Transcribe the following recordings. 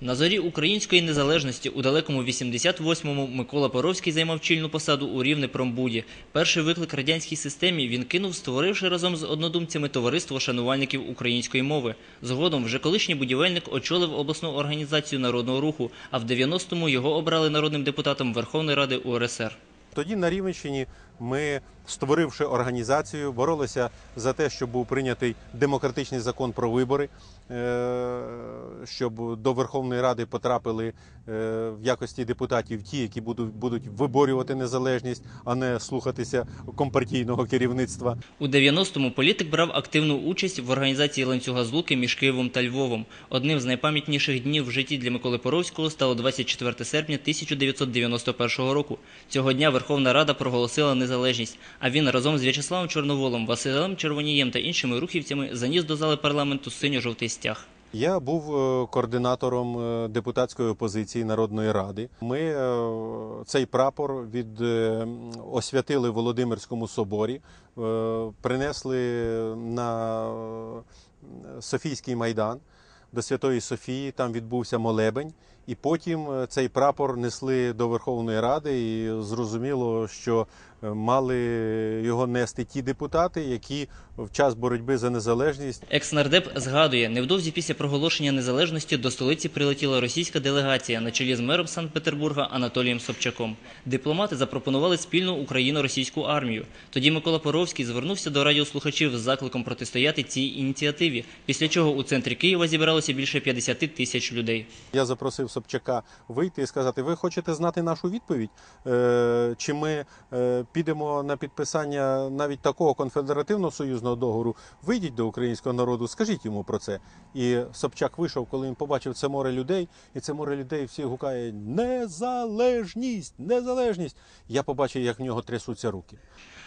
На зорі української незалежності у далекому 88-му Микола Поровський займав чільну посаду у Рівнепромбуді. Перший виклик радянській системі він кинув, створивши разом з однодумцями товариство шанувальників української мови. Згодом вже колишній будівельник очолив обласну організацію народного руху, а в 90-му його обрали народним депутатом Верховної Ради УРСР. Тоді на Рівненщині ми, створивши організацію, боролися за те, щоб був прийнятий демократичний закон про вибори, е, щоб до Верховної Ради потрапили е, в якості депутатів ті, які будуть, будуть виборювати незалежність, а не слухатися компартійного керівництва. У 90-му політик брав активну участь в організації ланцюга злуки між Києвом та Львовом. Одним з найпам'ятніших днів в житті для Миколи Поровського стало 24 серпня 1991 року. Цього дня Верховна Рада проголосила незалежність, а він разом з В'ячеславом Чорноволом, Василем Червонієм та іншими рухівцями заніс до зали парламенту синьо-жовтий стяг. Я був е, координатором е, депутатської опозиції Народної ради. Ми е, цей прапор від освятили Володимирському соборі, принесли на Софійський майдан до Святої Софії. Там відбувся молебень, і потім е, цей прапор несли до Верховної Ради. І зрозуміло, що е, мали його нести ті депутати, які в час боротьби за незалежність Екс-нардеп згадує, невдовзі після проголошення незалежності до столиці прилетіла російська делегація на чолі з мером Санкт-Петербурга Анатолієм Собчаком. Дипломати запропонували спільну україно-російську армію. Тоді Микола Поровський звернувся до радіослухачів з закликом протистояти цій ініціативі, після чого у центрі Києва зібралося більше 50 тисяч людей. Я запросив Собчака вийти і сказати: ви хочете знати нашу відповідь? Е, Чи ми е, підемо на підписання навіть такого конфедеративного союзного договору? Вийдіть до українського народу, скажіть йому про це. І Собчак вийшов, коли він побачив це море людей, і це море людей всі гукає незалежність, незалежність. Я побачив, як в нього трясуться руки.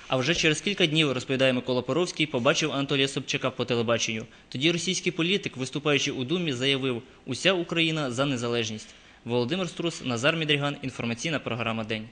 А вже через кілька днів, розповідає Микола Поровський, побачив Анатолія Собчака по телебаченню. Тоді російський політик, виступаючи у Думі, заявив «Уся Україна за незалежність». Володимир Струс, Назар Мідріган, інформаційна програма «День».